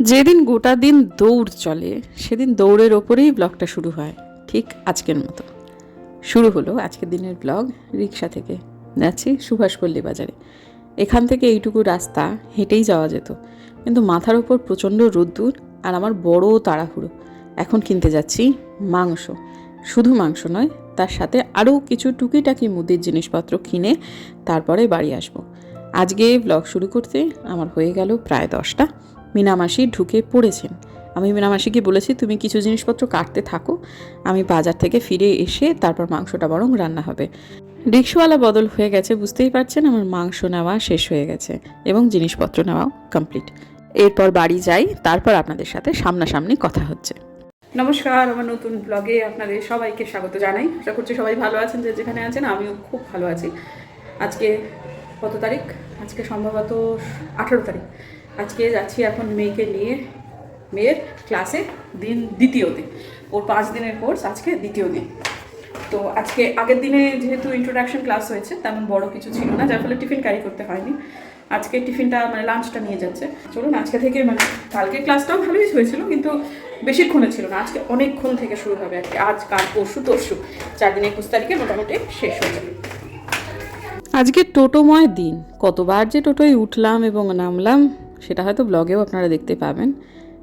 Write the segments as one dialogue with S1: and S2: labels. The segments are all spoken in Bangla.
S1: যেদিন গোটা দিন দৌড় চলে, সেদিন দৌড়ের ওপরেই ব্লগটা শুরু হয়, ঠিক আজকের মতো। শুরু হলো আজকের দিনের ব্লগ রিক্সা থেকে। যাচ্ছি সুভাষপল্লী বাজারে। এখান থেকে এইটুকু রাস্তা, হেঁটেই যাওয়া যেত। কিন্তু মাথার ওপর প্রচণ্ড রোদ্দুর আর আমার বড় তাড়াহুড়ো। এখন কিনতে যাচ্ছি মাংস। শুধু মাংস নয়, তার সাথে আরও কিছু টুকিটাকি মুদির জিনিসপত্র কিনে তারপরে বাড়ি আসব। আজকে ব্লগ শুরু করতে আমার হয়ে গেল প্রায় দশটা। মিনামাসি ঢুকে পড়েছেন। আমি মিনামাসিকে বলেছি, তুমি কিছু জিনিসপত্র কাটতে থাকো। আমি বাজার থেকে ফিরে এসে তারপর মাংসটা বরং রান্না হবে। রিক্সাওয়ালা বদল হয়ে গেছে, বুঝতেই পারছেন আমার মাংস নেওয়া শেষ হয়ে গেছে এবং জিনিসপত্র নেওয়াও কমপ্লিট এরপর বাড়ি যাই, তারপর আপনাদের সাথে সামনাসামনি কথা হচ্ছে। নমস্কার, আমার নতুন ব্লগে আপনাদের সবাইকে স্বাগত জানাই। আশা করছি সবাই ভালো আছেন, যে যেখানে আছেন, আমিও খুব ভালো আছি। আজকে কত তারিখ? আজকে সম্ভবত আঠেরো তারিখ। আজকে যাচ্ছি এখন মেয়েকে নিয়ে, মেয়ের ক্লাসে দিন দ্বিতীয়তে ওর পাঁচ দিনের কোর্স আজকে দ্বিতীয় দিন। তো আজকে আগের দিনে যেহেতু ইন্ট্রোডাকশন ক্লাস হয়েছে, তেমন বড় কিছু ছিল না, যার ফলে টিফিন ক্যারি করতে হয়নি। আজকে টিফিনটা মানে লাঞ্চটা নিয়ে যাচ্ছে। চলুন, আজকে থেকে মানে কালকে ক্লাসটাও ভালোই হয়েছিল, কিন্তু বেশিক্ষণে ছিল না। আজকে অনেকক্ষণ থেকে শুরু হবে আজকে। আজ, কাল, পরশু, তরশু। চার দিন একুশ তারিখে মোটামুটি শেষ হয়ে যাবে। আজকে টোটোময় দিন। কতবার যে টোটোয় উঠলাম এবং নামলাম সেটা হয়তো ব্লগেও আপনারা দেখতে পাবেন।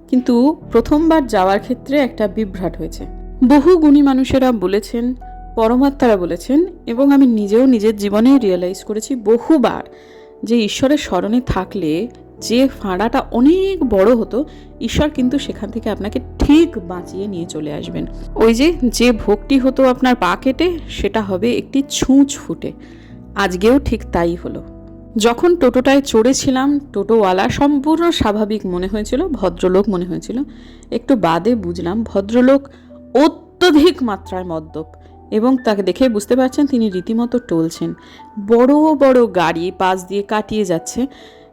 S1: কিন্তু প্রথমবার যাওয়ার ক্ষেত্রে একটা বিভ্রাট হয়েছে। বহু গুণী মানুষেরা বলেছেন, পরমাত্মারা বলেছেন, এবং আমি নিজেও নিজের জীবনে রিয়েলাইজ করেছি বহুবার যে ঈশ্বরের স্মরণে থাকলে যে ফাঁড়াটা অনেক বড় হতো, ঈশ্বর কিন্তু সেখান থেকে আপনাকে ঠিক বাঁচিয়ে নিয়ে চলে আসবেন। ওই যে যে ভোগটি হতো আপনার পা কেটে, সেটা হবে একটি ছুঁচ ফুটে। আজকেও ঠিক তাই হলো। যখন টোটোটায় চড়েছিলাম, টোটোওয়ালা সম্পূর্ণ স্বাভাবিক মনে হয়েছিল, ভদ্রলোক মনে হয়েছিল। একটু বাদে বুঝলাম, ভদ্রলোক অত্যধিক মাত্রায় মদ্যপ এবং তাকে দেখে বুঝতে পারছেন তিনি রীতিমতো টলছেন। বড় বড় গাড়ি পাশ দিয়ে কাটিয়ে যাচ্ছে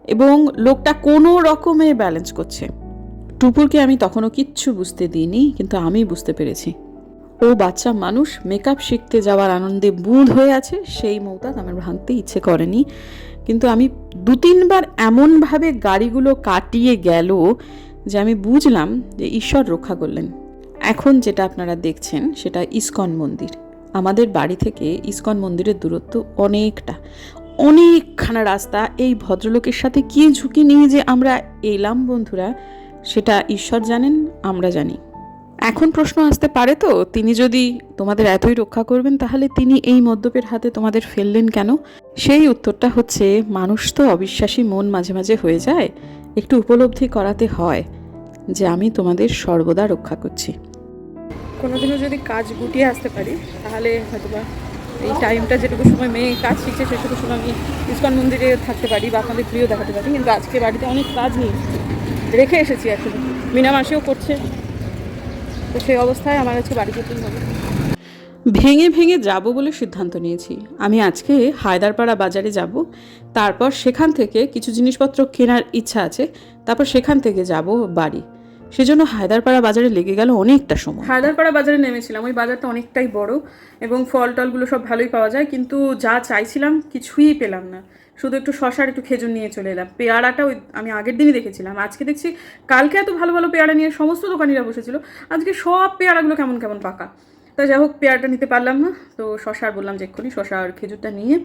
S1: এবং লোকটা কোনো রকমে ব্যালেন্স করছে। টুপুরকে আমি তখনও কিচ্ছু বুঝতে দিইনি, কিন্তু আমি বুঝতে পেরেছি। ও বাচ্চা মানুষ, মেকআপ শিখতে যাওয়ার আনন্দে বুঁদ হয়ে আছে, সেই মৌতাত আমার ভাঙতে ইচ্ছে করেনি। কিন্তু আমি দু তিনবার এমনভাবে গাড়িগুলো কাটিয়ে গেল যে আমি বুঝলাম যে ঈশ্বর রক্ষা করলেন। এখন যেটা আপনারা দেখছেন সেটা ইস্কন মন্দির। আমাদের বাড়ি থেকে ইস্কন মন্দিরের দূরত্ব অনেকটা, অনেকখানা রাস্তা। এই ভদ্রলোকের সাথে কি ঝুঁকি নিয়ে যে আমরা এলাম বন্ধুরা, সেটা ঈশ্বর জানেন, আমরা জানি। এখন প্রশ্ন আসতে পারে তো, তিনি যদি তোমাদের এতই রক্ষা করবেন, তাহলে তিনি এই মদ্যপের হাতে তোমাদের ফেললেন কেন? সেই উত্তরটা হচ্ছে, মানুষ তো অবিশ্বাসী মন মাঝে মাঝে হয়ে যায়, একটু উপলব্ধি করাতে হয় যে আমি তোমাদের সর্বদা রক্ষা করছি। কোনোদিনও যদি কাজ গুটিয়ে আসতে পারি, তাহলে হয়তোবা এই টাইমটা যেটুকু সময় মেয়ে কাজ শিখছে, সেটুকু সময় আমি ইস্কন মন্দিরে থাকতে পারি বা আপনাদের প্রিয় দেখাতে পারি। কিন্তু আজকে বাড়িতে অনেক কাজ নিয়ে রেখে এসেছি এখন। মিনা করছে। তো সেই অবস্থায় আমার হচ্ছে বাড়ি যেতেই হবে। ভেঙে ভেঙে যাব বলে সিদ্ধান্ত নিয়েছি। আমি আজকে হায়দারপাড়া বাজারে যাব। তারপর সেখান থেকে কিছু জিনিসপত্র কেনার ইচ্ছা আছে। তারপর সেখান থেকে যাব বাড়ি। সেজন্য হায়দারপাড়া বাজারে লেগে গেল অনেকটা সময়। হায়দারপাড়া বাজারে নেমেছিলাম। ওই বাজারটা অনেকটাই বড় এবং ফল টলগুলো সব ভালোই পাওয়া যায়। কিন্তু যা চাইছিলাম কিছুই পেলাম না। শুধু একটু শশার একটু খেজুর নিয়ে চলে এলাম। পেয়ারাটা ওই আমি আগের দিনই দেখেছিলাম। আজকে দেখছি কালকে এত ভালো ভালো পেয়ারা নিয়ে সমস্ত দোকানিরা বসেছিল। আজকে সব পেয়ারাগুলো কেমন কেমন পাকা। তা যাই হোক, পেয়ারাটা নিতে পারলাম না, তো শশার বললাম যে এক্ষুনি শশা আর খেজুরটা নিয়ে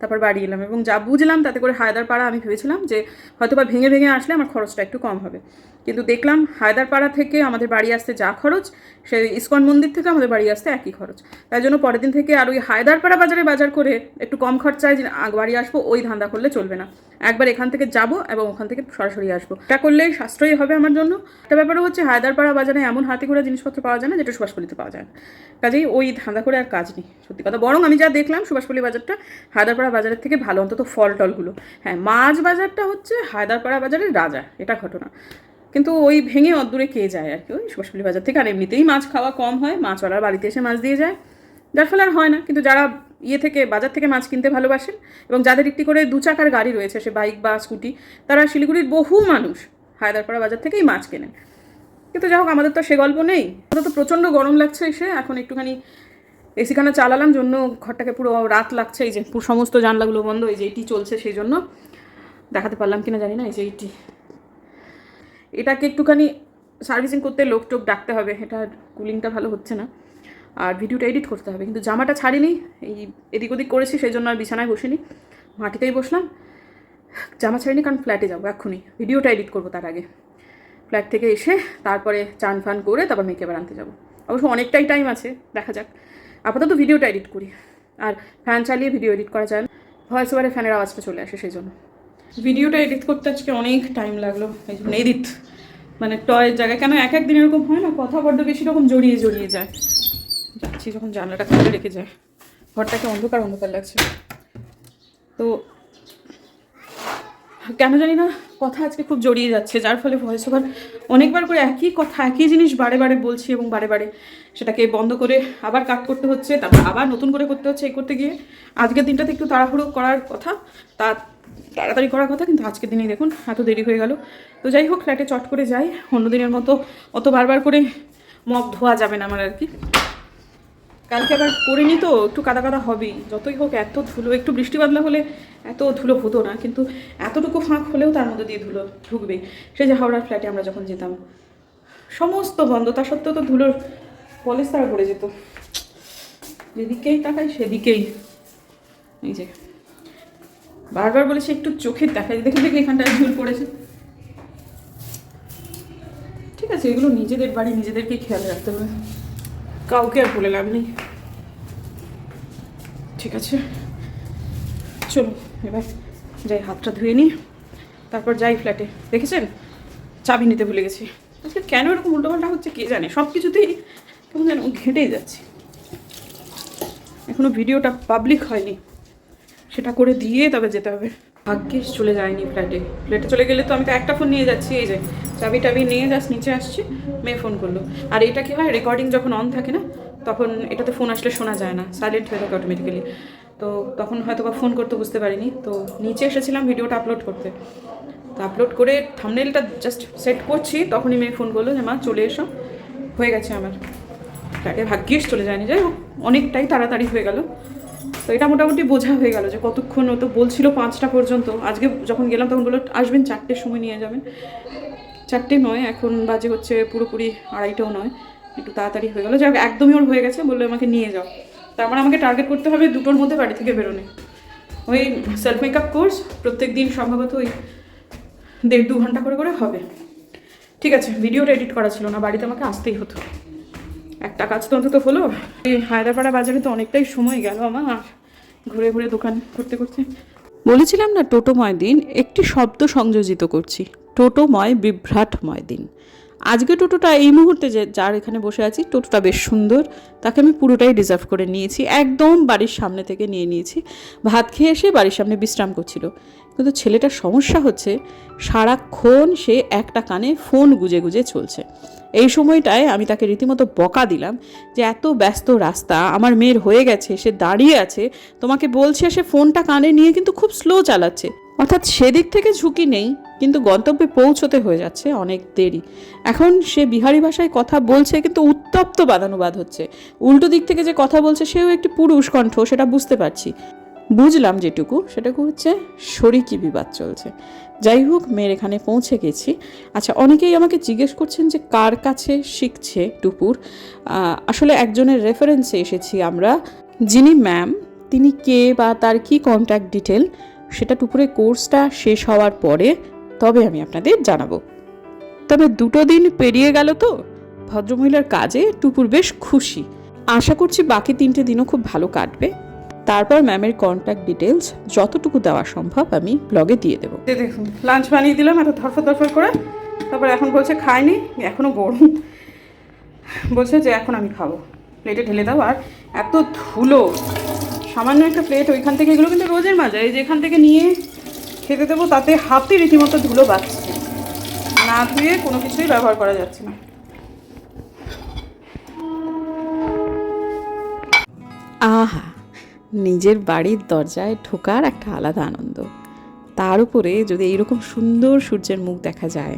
S1: তারপর বাড়ি এলাম এবং যা বুঝলাম তাতে করে হায়দারপাড়া আমি ভেবেছিলাম যে হয়তো বা ভেঙে ভেঙে আসলে আমার খরচটা একটু কম হবে। কিন্তু দেখলাম হায়দারপাড়া থেকে আমাদের বাড়ি আসতে যা খরচ, সেই ইস্কন মন্দির থেকে আমাদের বাড়ি আসতে একই খরচ। তাই জন্য পরের দিন থেকে আর ওই হায়দারপাড়া বাজারে বাজার করে একটু কম খরচায় বাড়ি আসব, ওই ধান্দা করলে চলবে না। একবার এখান থেকে যাব এবং ওখান থেকে সরাসরি আসব। এটা করলে সাশ্রয়ী হবে আমার জন্য। একটা ব্যাপারও হচ্ছে হায়দারপাড়া বাজারে এমন হাতে করে জিনিসপত্র পাওয়া যায় না যেটা সুভাষপল্লিতে পাওয়া যায় না। কাজেই ওই ধান্দা করে আর কাজ নেই। সত্যি কথা, বরং আমি যা দেখলাম সুভাষপল্লি বাজারটা হায়দারপাড়া বাজারের থেকে ভালো, অন্তত ফল টলগুলো। হ্যাঁ মাছ বাজারটা হচ্ছে হায়দারপাড়া বাজারের রাজা, এটা ঘটনা। কিন্তু ওই ভেঙে অদূরে কে যায় আর কি? ওই সুভাষপল্লি বাজার থেকে আর এমনিতেই মাছ খাওয়া কম হয়, মাছওয়ালার বাড়িতে এসে মাছ দিয়ে যায়। যার ফলে আর হয় না, কিন্তু যারা ইয়ে থেকে, বাজার থেকে মাছ কিনতে ভালোবাসেন এবং যাদের একটি করে দু চাকার গাড়ি রয়েছে, সে বাইক বা স্কুটি, তারা শিলিগুড়ির বহু মানুষ হায়দারপাড়া বাজার থেকেই মাছ কেনেন। কিন্তু যাই হোক, আমাদের তো সে গল্প নেই। তো প্রচণ্ড গরম লাগছে এসে, এখন একটুখানি এসিখানা চালালাম জন্য ঘরটাকে পুরো রাত লাগছে, এই যে পুরো সমস্ত জানলাগুলো বন্ধ, এই যে এটি চলছে সেই জন্য। দেখাতে পারলাম কিনা জানি না, এই যে এইটি এটাকে একটুখানি সার্ভিসিং করতে লোক টোক ডাকতে হবে, এটা কুলিংটা ভালো হচ্ছে না। আর ভিডিওটা এডিট করতে হবে, কিন্তু জামাটা ছাড়িনি, এই এদিক ওদিক করেছি, সেই জন্য আর বিছানায় বসিনি। মাটিতেই বসলাম। জামা ছাড়িনি, কারণ ফ্ল্যাটে যাব এক্ষুনি। ভিডিওটা এডিট করব তার আগে। ফ্ল্যাট থেকে এসে তারপরে চান ফান করে তারপর মেয়েকে আবার আনতে যাব। অবশ্য অনেকটাই টাইম আছে, দেখা যাক। আপাতত ভিডিওটা এডিট করি। আর ফ্যান চালিয়ে ভিডিও এডিট করা যায় ভয়েস ওভারে ফ্যানের আওয়াজটা চলে আসে সেই জন্য। ভিডিওটা এডিট করতে আজকে অনেক টাইম লাগল। এই জন্য এডিট মানে টয়ের জায়গায়, কেন এক একদিন এরকম হয় না, কথা বড্ড বেশি রকম জড়িয়ে জড়িয়ে যায়। যাচ্ছি যখন জানলাটা খুলে রেখে যায়। ঘরটাকে অন্ধকার অন্ধকার লাগছে। তো কেন জানি না, কথা আজকে খুব জড়িয়ে যাচ্ছে, যার ফলে ভয়েস ওভার অনেকবার করে একই কথা, একই জিনিস বারে বারে বলছি এবং বারে বারে সেটাকে বন্ধ করে আবার কাট করতে হচ্ছে, তারপর আবার নতুন করে করতে হচ্ছে এই করতে গিয়ে আজকের দিনটাতে একটু তাড়াহুড়ো করার কথা, তা তাড়াতাড়ি করার কথা, কিন্তু আজকের দিনেই দেখুন, এত দেরি হয়ে গেল। তো যাই হোক ফ্ল্যাটে চট করে যাই, অন্য দিনের মতো অত বারবার করে মগ ধোয়া যাবে না আমার আর কি। কালকে আবার করিনি তো, একটু কাদা কাদা হবেই। যতই হোক, এত ধুলো, একটু বৃষ্টি বাদলা হলে এত ধুলো হতো না, কিন্তু এতটুকু ফাঁক হলেও তার মধ্যে দিয়ে ধুলো ঢুকবে সে যে হাওড়ার ফ্ল্যাটে আমরা যখন যেতাম, সমস্ত বন্ধ, তা সত্ত্বেও তো ধুলোর পলিশ তারা পড়ে যেত। যেদিকেই তাকাই, সেদিকেই। এই যে, বারবার বলেছি একটু চোখের দেখাই। দেখে দেখে এখানটায় ঝুল পড়েছে। ঠিক আছে, এগুলো নিজেদের বাড়ি নিজেদেরকেই খেয়াল রাখতে হবে। কাউকে আর বলে লাভ নেই। ঠিক আছে? চলো, এবার যাই, হাতটা ধুয়ে নিই। তারপর যাই ফ্ল্যাটে দেখেছেন? চাবি নিতে ভুলে গেছি। আজকে কেন এরকম উল্টোপাল্টা হচ্ছে কে জানে? সব কিছুতেই কেমন যেন ঘেঁটেই যাচ্ছি। এখনও ভিডিওটা পাবলিক হয়নি। সেটা করে দিয়ে তবে যেতে হবে। ভাগ্যে চলে যায়নি ফ্ল্যাটে ফ্ল্যাটে চলে গেলে তো আমি তো একটা ফোন নিয়ে যাচ্ছি, এই যে। চাবি টাবি নিয়ে জাস্ট নিচে আসছি, মেয়ে ফোন করল। আর এটা কি হয় রেকর্ডিং যখন অন থাকে না, তখন এটাতে ফোন আসলে শোনা যায় না সাইলেন্ট হয়ে থাকে অটোমেটিক্যালি তো তখন হয়তো বা ফোন করতে বুঝতে পারিনি। তো নিচে এসেছিলাম ভিডিওটা আপলোড করতে। তো আপলোড করে থামনেলটা জাস্ট সেট করছি, তখনই মেয়ে ফোন করল যে, মা, চলে এসো। হয়ে গেছে আমার। ফ্ল্যাটে ভাগ্যিস চলে যায়নি। যাই হোক, অনেকটাই তাড়াতাড়ি হয়ে গেল। তো এটা মোটামুটি বোঝা হয়ে গেল যে কতক্ষণ ও তো বলছিল পাঁচটা পর্যন্ত। আজকে যখন গেলাম, তখন বলল, আসবেন, চারটের সময় নিয়ে যাবেন। চারটে নয়, এখন বাজে হচ্ছে পুরোপুরি আড়াইটাও নয়, একটু তাড়াতাড়ি হয়ে গেলো। যাই হোক, একদমই ওর হয়ে গেছে, বললে আমাকে নিয়ে যাও। তারপর আমাকে টার্গেট করতে হবে দুটোর মধ্যে বাড়ি থেকে বেরোনে। ওই সেলফ মেকআপ কোর্স প্রত্যেক দিন সম্ভবত ওই দেড় দু ঘণ্টা করে করে হবে। ঠিক আছে ভিডিওটা এডিট করা ছিল না, বাড়িতে আমাকে আসতেই হতো। একটা কাজ তো অন্তত হলো। এই হায়দ্রাপাড়া বাজারে তো অনেকটাই সময় গেল আমার, ঘুরে ঘুরে দোকান করতে করতে। বলেছিলাম না, টোটোময় দিন, একটি শব্দ সংযোজিত করছি। টোটোময়, বিভ্রাটময় দিন। আজকে টোটোটা এই মুহূর্তে যে, যার এখানে বসে আছি, টোটোটা বেশ সুন্দর। তাকে আমি পুরোটাই রিজার্ভ করে নিয়েছি। একদম বাড়ির সামনে থেকে নিয়ে নিয়েছি। ভাত খেয়ে এসে বাড়ির সামনে বিশ্রাম করছিল। কিন্তু ছেলেটার সমস্যা হচ্ছে, সারাক্ষণ সে একটা কানে ফোন গুজে গুজে চলছে। এই সময়টায় আমি তাকে রীতিমতো বকা দিলাম যে, এত ব্যস্ত রাস্তা, আমার মেয়ের হয়ে গেছে, সে দাঁড়িয়ে আছে। তোমাকে বলছে সে ফোনটা কানে নিয়ে কিন্তু খুব স্লো চালাচ্ছে। অর্থাৎ সেদিক থেকে ঝুঁকি নেই কিন্তু গন্তব্যে পৌঁছতে হয়ে যাচ্ছে অনেক দেরি। এখন সে বিহারি ভাষায় কথা বলছে কিন্তু উত্তপ্ত বাদানুবাদ হচ্ছে। উল্টো দিক থেকে যে কথা বলছে সেও একটি পুরুষ কণ্ঠ, সেটা বুঝতে পারছি। বুঝলাম যেটুকু, সেটুকু হচ্ছে শরিকি বিবাদ চলছে। যাই হোক, মেয়ের এখানে পৌঁছে গেছি। আচ্ছা অনেকেই আমাকে জিজ্ঞেস করছেন যে কার কাছে শিখছে টুপুর? আসলে একজনের রেফারেন্সে এসেছি আমরা। যিনি ম্যাম তিনি কে বা তার কি কন্ট্যাক্ট ডিটেল সেটা টুপুরের কোর্সটা শেষ হওয়ার পরে তবে আমি আপনাদের জানাব। তবে দুটো দিন পেরিয়ে গেল তো। ভদ্রমহিলার কাজে টুপুর বেশ খুশি। আশা করছি বাকি তিনটে দিনও খুব ভালো কাটবে। তারপর ম্যামের কন্ট্যাক্ট ডিটেলস যতটুকু দেওয়া সম্ভব আমি ব্লগে দিয়ে দেবো। দেখুন লাঞ্চ বানিয়ে দিলাম এত ধরফর ধরফর করে। তারপর এখন বলছে খায়নি এখনও গরম। বলছে যে এখন আমি খাব। প্লেটে ঢেলে দাও আর এত ধুলো। সামান্য একটা প্লেট ওইখান থেকে এগুলো কিন্তু রোজের মাজা। এই যে এখান থেকে নিয়ে খেতে দেবো, তাতে হাতে রীতিমতো ধুলো বাচ্ছে না ধুয়ে কোনো কিছুই ব্যবহার করা যাচ্ছে না। আহা, নিজের বাড়ির দরজায় ঢোকার একটা আলাদা আনন্দ। তার উপরে যদি এইরকম সুন্দর সূর্যের মুখ দেখা যায়,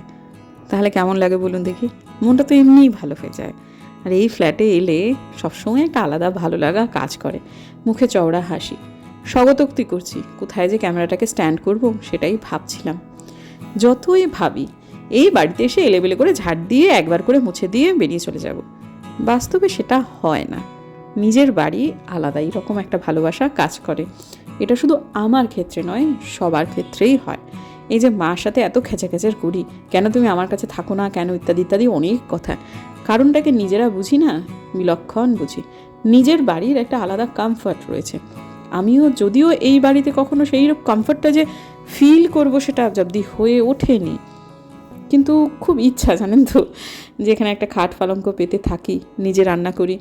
S1: তাহলে কেমন লাগে বলুন দেখি? মনটা তো এমনিই ভালো হয়ে যায়। আর এই ফ্ল্যাটে এলে সবসময় একটা আলাদা ভালো লাগা কাজ করে। মুখে চওড়া হাসি। স্বগতোক্তি করছি, কোথায় যে ক্যামেরাটাকে স্ট্যান্ড করব সেটাই ভাবছিলাম। যতই ভাবি,
S2: এই বাড়িতে এসে এলেবেলে করে ঝাড় দিয়ে একবার করে মুছে দিয়ে বেরিয়ে চলে যাব। বাস্তবে সেটা হয় না। নিজের বাড়ি আলাদাই রকম একটা ভালোবাসা কাজ করে। এটা শুধু আমার ক্ষেত্রে নয়, সবার ক্ষেত্রেই হয়। এই যে মার সাথে এত খেচাখেচার করি, কেন তুমি আমার কাছে থাকো না, কেন ইত্যাদি ইত্যাদি অনেক কথা। কারণটাকে নিজেরা বুঝি না, বিলক্ষণ বুঝি। নিজের বাড়ির একটা আলাদা কমফর্ট রয়েছে। আমিও যদিও এই বাড়িতে কখনো সেই কমফর্টটা যে ফিল করব সেটা অব্দি হয়ে ওঠেনি। কিন্তু খুব ইচ্ছা, জানেন তো, যে এখানে একটা খাট পালঙ্ক পেতে থাকি, নিজে রান্না করি,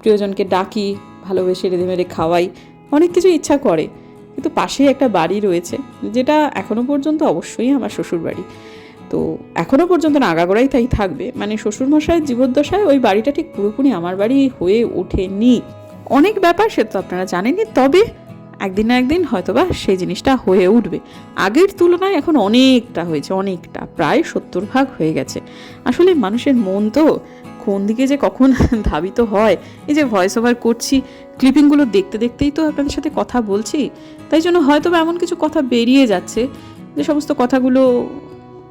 S2: প্রিয়জনকে ডাকি, ভালোবেসে রেঁধে মেরে খাওয়াই, অনেক কিছু ইচ্ছা করে। কিন্তু পাশেই একটা বাড়ি রয়েছে, যেটা এখনও পর্যন্ত অবশ্যই আমার শ্বশুর বাড়ি তো এখনও পর্যন্ত নাগাগোড়াই তাই থাকবে। মানে শ্বশুরমশাইয়ের জীবদ্দশায় ওই বাড়িটা ঠিক পুরোপুরি আমার বাড়ি হয়ে ওঠেনি। অনেক ব্যাপার সে তো আপনারা জানেনই, তবে একদিন না একদিন হয়তোবা সেই জিনিসটা হয়ে উঠবে। আগের তুলনায় এখন অনেকটা হয়েছে, অনেকটা, প্রায় সত্তর ভাগ হয়ে গেছে। আসলে মানুষের মন তো কোন দিকে যে কখন ধাবিত হয়, এই যে ভয়েস ওভার করছি ক্লিপিংগুলো দেখতে দেখতেই তো আপনাদের সাথে কথা বলছি, তাই জন্য হয়তো বা এমন কিছু কথা বেরিয়ে যাচ্ছে, যে সমস্ত কথাগুলো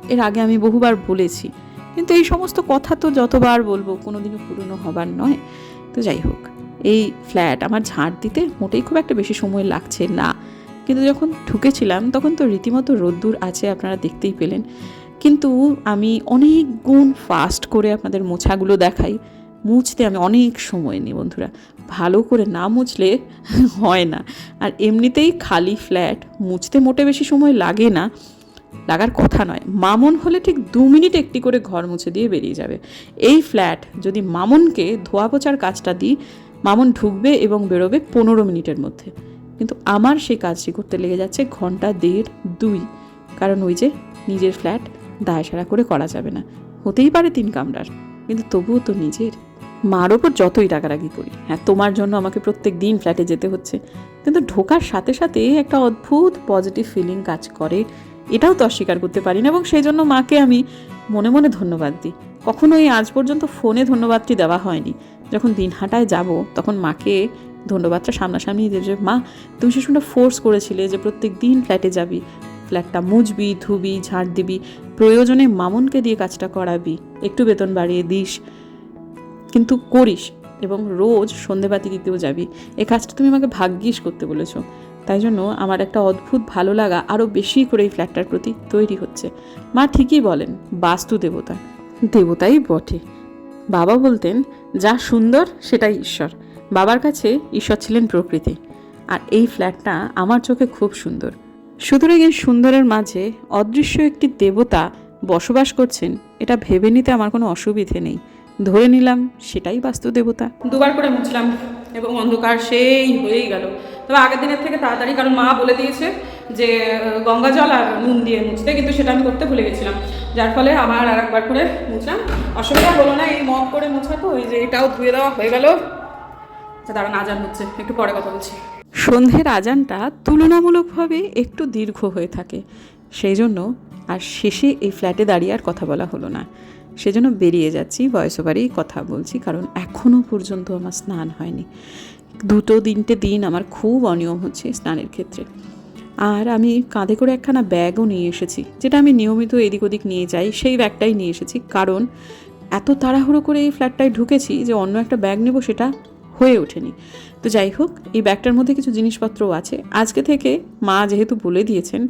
S2: এর আগে আমি বহুবার বলেছি। কিন্তু এই সমস্ত কথা তো যতবার বলব, কোনোদিনও পুরনো হবার নয়। তো যাই হোক। এই ফ্ল্যাট আমার ঝাড় দিতে মোটেই খুব একটা বেশি সময় লাগছে না। কিন্তু যখন ঢুকেছিলাম, তখন তো রীতিমতো রোদ্দুর আছে, আপনারা দেখতেই পেলেন। কিন্তু আমি অনেক গুণ ফাস্ট করে আপনাদের মোছাগুলো দেখাই। মুছতে আমি অনেক সময় নিই, বন্ধুরা। ভালো করে না মুছলে হয় না। আর এমনিতেই খালি ফ্ল্যাট মুছতে মোটে বেশি সময় লাগে না। লাগার কথা নয়, মামন হলে ঠিক দু মিনিট একটি করে ঘর মুছে দিয়ে বেরিয়ে যাবে। এই ফ্ল্যাট যদি মামনকে ধোয়া পোছার কাজটা দিই মামন ঢুকবে এবং বেরোবে পনেরো মিনিটের মধ্যে। কিন্তু আমার সেই কাজটি করতে লেগে যাচ্ছে ঘণ্টা দেড়, দুই। কারণ ওই যে নিজের ফ্ল্যাট দায় সারা করে করা যাবে না। হতেই পারে তিন কামরার, কিন্তু তবুও তো নিজের। মার ওপর যতই রাগারাগি করি হ্যাঁ তোমার জন্য আমাকে প্রত্যেক দিন ফ্ল্যাটে যেতে হচ্ছে। কিন্তু ঢোকার সাথে সাথে একটা অদ্ভুত পজিটিভ ফিলিং কাজ করে, এটাও তো অস্বীকার করতে পারি না এবং সেই জন্য মাকে আমি মনে মনে ধন্যবাদ দিই। কখনোই আজ পর্যন্ত ফোনে ধন্যবাদটি দেওয়া হয়নি। যখন দিনহাটায় যাব, তখন মাকে ধন্যবাদটা সামনাসামনি দিয়ে যে, মা, তুমি সে ফোর্স করেছিলে যে প্রত্যেক দিন ফ্ল্যাটে যাবি। ফ্ল্যাটটা মুছবি, ধুবি, ঝাড় দিবি, প্রয়োজনে মামুনকে দিয়ে কাজটা করাবি, একটু বেতন বাড়িয়ে দিস, কিন্তু করিস এবং রোজ সন্ধেবাতি দিতেও যাবি। এ কাজটা তুমি আমাকে ভাগ্যিস করতে বলেছ। তাই জন্য আমার একটা অদ্ভুত ভালো লাগা আরও বেশি করে এই ফ্ল্যাটটার প্রতি তৈরি হচ্ছে। মা ঠিকই বলেন, বাস্তু দেবতা। দেবতাই বটে। বাবা বলতেন, যা সুন্দর, সেটাই ঈশ্বর। বাবার কাছে ঈশ্বর ছিলেন প্রকৃতি। আর এই ফ্ল্যাটটা আমার চোখে খুব সুন্দর। সুতরাং এই সুন্দরের মাঝে অদৃশ্য একটি দেবতা বসবাস করছেন, এটা ভেবে নিতে আমার কোনো অসুবিধে নেই। ধরে নিলাম, সেটাই বাস্তু দেবতা। দুবার করে মুছলাম। এবং অন্ধকার সেই হয়েই গেল। তবে আগের দিনের থেকে তাড়াতাড়ি, কারণ মা বলে দিয়েছে যে গঙ্গা জল আর নুন দিয়ে মুছতে, কিন্তু সেটা আমি করতে ভুলে গেছিলাম। যার ফলে আবার আর একবার করে মুছলাম। অসুবিধা হলো না, এই মগ করে মোছা তো ওই যে এটাও ধুয়ে দেওয়া হয়ে গেল। আচ্ছা দাঁড়ান, আজান হচ্ছে, একটু পরে কথা বলছি। সন্ধ্যের আজানটা তুলনামূলকভাবে একটু দীর্ঘ হয়ে থাকে। সেই জন্য আর শেষে এই ফ্ল্যাটে দাঁড়িয়ে আর কথা বলা হলো না। সেজন্য বেরিয়ে যাচ্ছি ভয়েস ওভারেই কথা বলছি, কারণ এখনও পর্যন্ত আমার স্নান হয়নি। দুটো তিনটে দিন আমার খুব অনিয়ম হচ্ছে স্নানের ক্ষেত্রে। আর আমি কাঁধে করে একখানা ব্যাগও নিয়ে এসেছি, যেটা আমি নিয়মিত এদিক ওদিক নিয়ে যাই, সেই ব্যাগটাই নিয়ে এসেছি, কারণ এত তাড়াহুড়ো করে এই ফ্ল্যাটটায় ঢুকেছি যে অন্য একটা ব্যাগ নেব সেটা হয়ে ওঠেনি। তো যাই হোক, এই ব্যাগটার মধ্যে কিছু জিনিসপত্রও আছে। আজকে থেকে মা যেহেতু বলে দিয়েছেন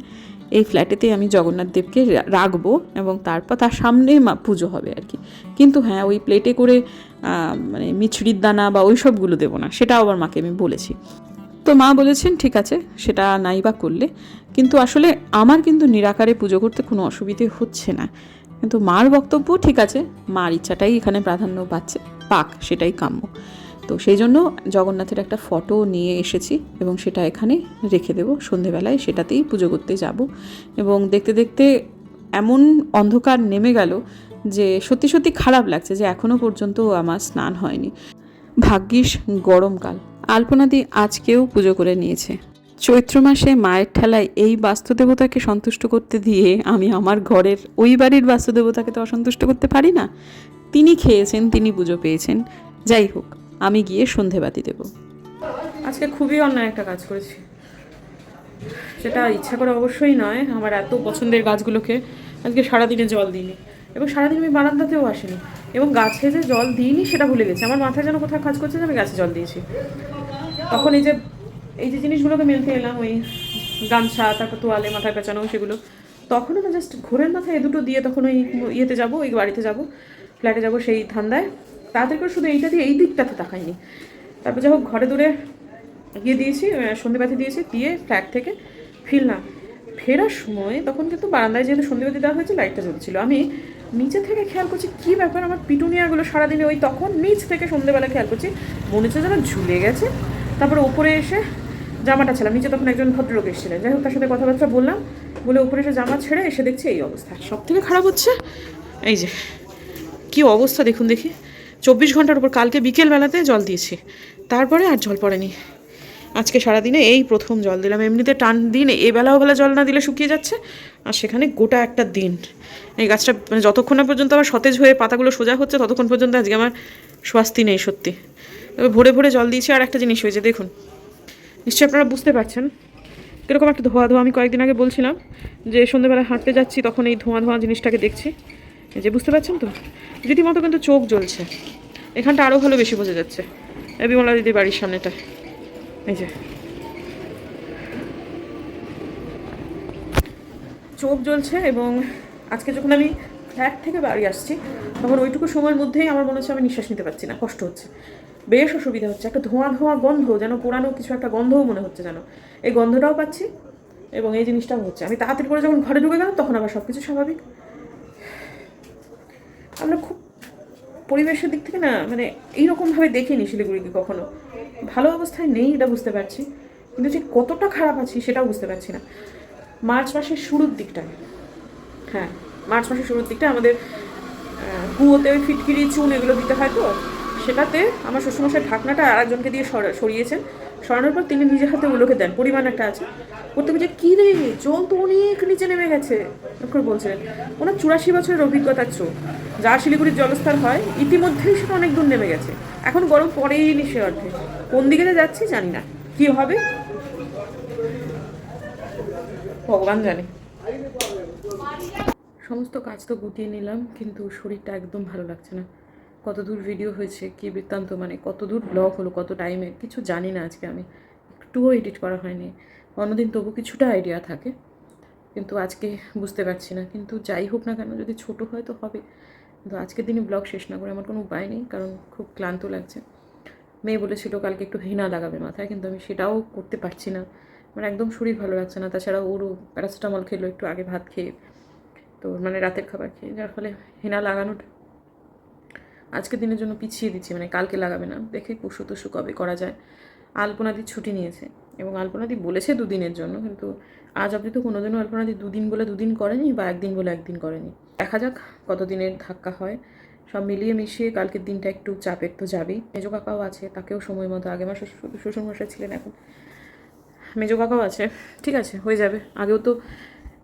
S2: এই ফ্ল্যাটেতে আমি জগন্নাথ দেবকে রাখব এবং তারপর তার সামনে পুজো হবে আর কি। কিন্তু হ্যাঁ ওই প্লেটে করে মানে মিছরির দানা বা ওই সবগুলো দেবো না, সেটাও আবার মাকে আমি বলেছি। তো মা বলেছেন, ঠিক আছে, সেটা নাই বা করলে। কিন্তু আসলে আমার কিন্তু নিরাকারে পুজো করতে কোনো অসুবিধে হচ্ছে না। কিন্তু মার বক্তব্য ঠিক আছে, মার ইচ্ছাটাই এখানে প্রাধান্য পাচ্ছে, পাক, সেটাই কাম্য। তো সেই জন্য জগন্নাথের একটা ফটো নিয়ে এসেছি এবং সেটা এখানে রেখে দেবো। সন্ধেবেলায় সেটাতেই পুজো করতে যাব। এবং দেখতে দেখতে এমন অন্ধকার নেমে গেল যে সত্যি সত্যি খারাপ লাগছে যে এখনও পর্যন্ত আমার স্নান হয়নি। ভাগ্যিস গরমকাল। আলপনাদি আজকেও পুজো করে নিয়েছে। চৈত্র মাসে মায়ের ঠেলায় এই বাস্তুদেবতাকে সন্তুষ্ট করতে দিয়ে আমি আমার ঘরের ওই বাড়ির বাস্তুদেবতাকে তো অসন্তুষ্ট করতে পারি না। তিনি খেয়েছেন, তিনি পুজো পেয়েছেন। যাই হোক আমি গিয়ে সন্ধেবাতি দেব। আজকে খুবই অন্যায় একটা কাজ করেছি। সেটা ইচ্ছা করে অবশ্যই নয়, আমার এত পছন্দের গাছগুলোকে
S1: আজকে সারাদিনে জল দিইনি। এবং সারাদিন আমি বারান্দাতেও আসিনি। এবং গাছে যে জল দিইনি সেটা ভুলে গেছি। আমার মাথায় যেন কোথাও কাজ করছে যে আমি গাছে জল দিয়েছি। তখন এই যে এই যে জিনিসগুলোকে মেলতে এলাম, ওই গামছা, তারপর তোয়ালে মাথায় পেঁচানো, সেগুলো তখন না জাস্ট ঘোরের মাথায় এ দুটো দিয়ে তখন ওই ইয়েতে যাব, ওই বাড়িতে যাব, ফ্ল্যাটে যাব সেই ধান্দায়। তাড়াতাড়ি করে শুধু এইটা দিয়ে এই দিকটাতে তাকাইনি। তারপর যাই হোক, ঘরে দূরে গিয়ে দিয়েছি সন্ধেবাতি দিয়েছি, দিয়ে ফ্ল্যাট থেকে ফিরলাম। ফেরার সময় তখন কিন্তু বারান্দায় যেহেতু সন্ধেবাতি দেওয়া হয়েছে লাইটটা জ্বলছিল। আমি নিচে থেকে খেয়াল করছি কি ব্যাপার, আমার পিটুনিয়াগুলো সারাদিনে ওই তখন নিচ থেকে সন্ধেবেলা খেয়াল করছি, মনে হচ্ছে যেন ঝুলে গেছে। তারপরে ওপরে এসে জামাটা ছিলাম, নিচে তখন একজন ভদ্রলোক এসেছিলেন। যাই হোক, তার সাথে কথাবার্তা বললাম, বলে উপরে এসে জামা ছেড়ে এসে দেখছি এই অবস্থা। সব থেকে খারাপ হচ্ছে, এই যে, কি অবস্থা দেখুন দেখি। চব্বিশ ঘণ্টার উপর কালকে বিকেল বেলাতে জল দিয়েছি। তারপরে আর জল পড়েনি। আজকে সারাদিনে এই প্রথম জল দিলাম। এমনিতে টান দিন, এ বেলাও বেলা জল না দিলে শুকিয়ে যাচ্ছে। আর সেখানে গোটা একটা দিন। এই গাছটা মানে যতক্ষণ পর্যন্ত আমার সতেজ হয়ে পাতাগুলো সোজা হচ্ছে, ততক্ষণ পর্যন্ত আজকে আমার স্বাস্তি নেই সত্যি। তবে ভোরে ভোরে জল দিয়েছি, আর একটা জিনিস হয়েছে, দেখুন। নিশ্চয়ই আপনারা বুঝতে পারছেন। কীরকম একটা ধোয়া ধোয়া আমি কয়েকদিন আগে বলছিলাম যে সন্ধ্যেবেলা হাঁটতে যাচ্ছি, তখন এই ধোঁয়া ধোঁয়া জিনিসটাকে দেখছি। এই যে বুঝতে পারছেন তো? রীতিমতো কিন্তু চোখ জ্বলছে। এখানটা আরও ভালো বেশি বোঝা যাচ্ছে। বিমলা দিদি বাড়ির সামনেটা। এই যে। চোখ জ্বলছে এবং আজকে যখন আমি ফ্ল্যাট থেকে বাড়ি আসছি, তখন ওইটুকু সময়ের মধ্যেই আমার মনে হচ্ছে আমি নিঃশ্বাস নিতে পারছি না, কষ্ট হচ্ছে। বেশ অসুবিধা হচ্ছে, একটা ধোঁয়া ধোঁয়া গন্ধ, যেন পোড়ানো কিছু একটা গন্ধও মনে হচ্ছে যেন। এই গন্ধটাও পাচ্ছি এবং এই জিনিসটাও হচ্ছে। আমি তাড়াতাড়ি করে যখন ঘরে ঢুকে গেলাম, তখন আবার সব কিছু স্বাভাবিক। আমরা খুব পরিবেশের দিক থেকে না মানে এইরকমভাবে দেখিনি শিলিগুড়িকে কখনো। ভালো অবস্থায় নেই এটা বুঝতে পারছি, কিন্তু যে কতটা খারাপ আছি সেটাও বুঝতে পারছি না। মার্চ মাসের শুরুর দিকটায় হ্যাঁ মার্চ মাসের শুরুর দিকটা আমাদের কুয়োতে ওই ফিটকিরি চুন এগুলো দিতে হয় তো? সেটাতে আমার শ্বশুরমশাই ঢাকনাটা আর একজনকে দিয়ে সরা- সরিয়েছেন। সরানোর পর তিনি নিজের হাতে ওগুলোকে দেন, পরিমাণ একটা আছে। করতে বলছে কী রে? জল তো অনেক নিচে নেমে গেছে। করে বলছিলেন। ওনার চুরাশি বছরের অভিজ্ঞতার চোখ। যা শিলিগুড়ির জলস্তর হয়, ইতিমধ্যেই সেটা অনেক দূর নেমে গেছে। এখন গরম পরেই নি সে অর্ধে কোন দিকে যাচ্ছি জানি না। কি হবে? ভগবান জানে। সমস্ত কাজ তো গুটিয়ে নিলাম, কিন্তু শরীরটা একদম ভালো লাগছে না। কত দূর ভিডিও হয়েছে, কি বৃত্তান্ত মানে কত দূর ব্লগ হলো, কত টাইমে কিছু জানি না আজকে আমি। একটুও এডিট করা হয়নি। অন্যদিন তবু কিছুটা আইডিয়া থাকে, কিন্তু আজকে বুঝতে পারছি না। কিন্তু যাই হোক না কেন, যদি ছোট হয় তো হবে। কিন্তু আজকের দিনে ব্লগ শেষ না করে আমার কোনো উপায় নেই, কারণ খুব ক্লান্ত লাগছে। মেয়ে বলেছিল কালকে একটু হেনা লাগাবে মাথায়, কিন্তু আমি সেটাও করতে পারছি না। আমার একদম শরীর ভালো লাগছে না তাছাড়া ওরও প্যারাসিটামল খেলো, একটু আগে ভাত খেয়ে, তো মানে রাতের খাবার খেয়ে, যার ফলে হেনা লাগানোটা আজকের দিনের জন্য পিছিয়ে দিচ্ছি মানে কালকে লাগাবে না। দেখে পশু টুসু কবে করা যায়। আলপনাদি ছুটি নিয়েছে এবং আলপনাদি বলেছে দুদিনের জন্য, কিন্তু আজ অবধি তো কোনোদিনও আলপনাদি দুদিন বলে দুদিন করেনি বা একদিন বলে একদিন করেনি। দেখা যাক কতদিনের ধাক্কা হয়। সব মিলিয়ে মিশিয়ে কালকের দিনটা একটু চাপের তো যাবেই। মেজো কাকাও আছে, তাকেও সময় মতো আগে মাসে শ্বশুরমশাই ছিলেন এখন। মেজো কাকাও আছে, ঠিক আছে, হয়ে যাবে। আগেও তো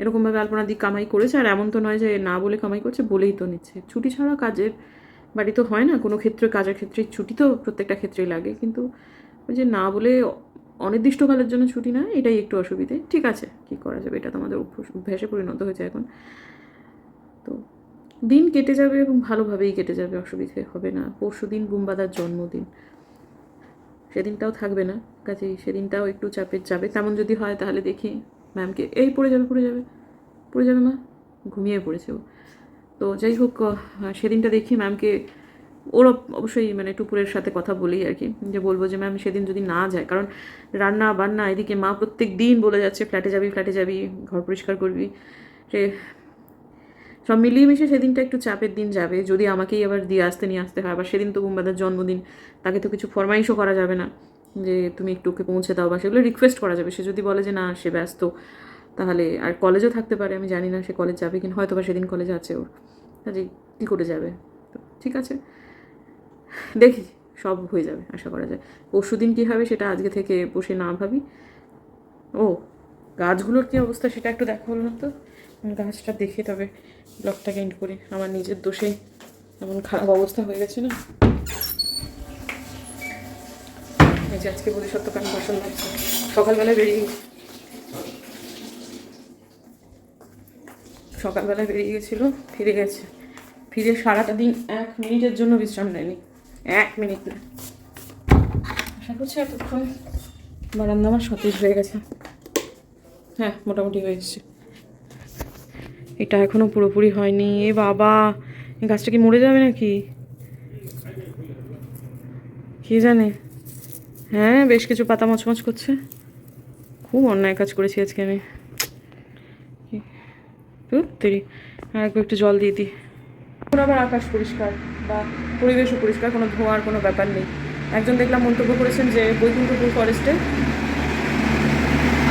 S1: এরকমভাবে আলপনা দিক কামাই করেছে, আর এমন তো নয় যে না বলে কামাই করছে বলেই তো নিচ্ছে। ছুটি ছাড়া কাজের বাড়ি তো হয় না, কোনো ক্ষেত্রে, কাজের ক্ষেত্রে ছুটি তো প্রত্যেকটা ক্ষেত্রেই লাগে। কিন্তু ওই যে না বলে অনির্দিষ্টকালের জন্য ছুটি না, এটাই একটু অসুবিধে। ঠিক আছে, কি করা যাবে? এটা তো আমাদের অভ্যাস পরিণত হয়েছে এখন। তো দিন কেটে যাবে এবং ভালোভাবেই কেটে যাবে, অসুবিধে হবে না। পরশু দিন বুম্বাদার জন্মদিন। সেদিনটাও থাকবে না, কাজেই সেদিনটাও একটু চাপের যাবে। তেমন যদি হয় তাহলে দেখি ম্যামকে, এই পড়ে যাবে পড়ে যাবে। পড়ে যাবে মা? ঘুমিয়ে পড়েছে ও। তো যাই হোক সেদিনটা দেখি ম্যামকে ওর অবশ্যই মানে টুপুরের সাথে কথা বলি আর কি, যে বলব যে ম্যাম সেদিন যদি না যায়, কারণ রান্না বান্না এদিকে মা প্রত্যেক দিন বলে যাচ্ছে ফ্ল্যাটে যাবি ফ্ল্যাটে যাবি, ঘর পরিষ্কার করবি। সে সব মিলিয়ে মিশে সেদিনটা একটু চাপের দিন যাবে, যদি আমাকেই আবার দিয়ে আসতে, নিয়ে আসতে হয়। আবার সেদিন তো বুম্বাদার জন্মদিন, তাকে তো কিছু ফরমাইশও করা যাবে না, যে তুমি একটু ওকে পৌঁছে দাও বা সেগুলো রিকোয়েস্ট করা যাবে। সে যদি বলে যে না, সে ব্যস্ত তাহলে আর কলেজও থাকতে পারে, আমি জানি না সে কলেজ যাবে কিনা হয়তো বা সেদিন কলেজ আছে ওর। কাজে কী করে যাবে? তো ঠিক আছে। দেখি, সব হয়ে যাবে, আশা করা যায়। পরশু দিন কী হবে সেটা আজকে থেকে বসে না ভাবি। ও, গাছগুলোর কী অবস্থা সেটা একটু দেখা হলো তো। গাছটা দেখে, তবে ব্লগটাকে এন্ড করি। আমার নিজের দোষেই এমন খারাপ অবস্থা হয়ে গেছে না। আজকে বোধিসত্ত্ব কান পছন্দ হচ্ছে সকালবেলা বেরিয়ে সকালবেলা বেরিয়ে গেছিল, ফিরে গেছে। ফিরে সারাটা দিন এক মিনিটের জন্য বিশ্রাম নেয়নি। এক মিনিট না। আশা করছি এতক্ষণ বারান্দা আমার সতেজ হয়ে গেছে। হ্যাঁ মোটামুটি হয়ে এসছে এটা এখনও পুরোপুরি হয়নি। এ বাবা গাছটা কি মরে যাবে নাকি? কি জানে? হ্যাঁ বেশ কিছু পাতা মচমচ করছে। খুব অন্যায় কাজ করেছি আজকে আমি। তেরি একবার একটু জল দিয়ে দিই। এখন আবার আকাশ পরিষ্কার বা পরিবেশও পরিষ্কার, কোনো ধোঁয়ার কোনো ব্যাপার নেই। একজন দেখলাম মন্তব্য করেছেন যে বৈকুণ্ঠপুর ফরেস্টে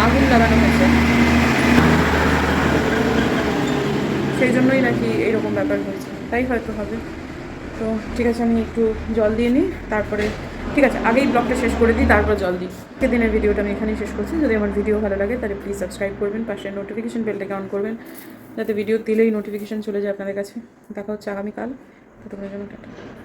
S1: আগুন লাগানো হয়েছে। সেই জন্যই নাকি এইরকম ব্যাপার হয়েছে। তাই হয়তো হবে। তো ঠিক আছে, আমি একটু জল দিয়ে নিই, তারপরে ঠিক আছে, আগেই ব্লগটা শেষ করে দিই, তারপর জল দিই। দিনের ভিডিওটা আমি এখানেই শেষ করছি। যদি আমার ভিডিও ভালো লাগে, তাহলে প্লিজ সাবস্ক্রাইব করবেন, পাশে নোটিফিকেশন বেলটাকে অন করবেন, যাতে ভিডিও দিলেই নোটিফিকেশান চলে যায় আপনাদের কাছে। দেখা হচ্ছে আগামীকাল। জন্য টাটা।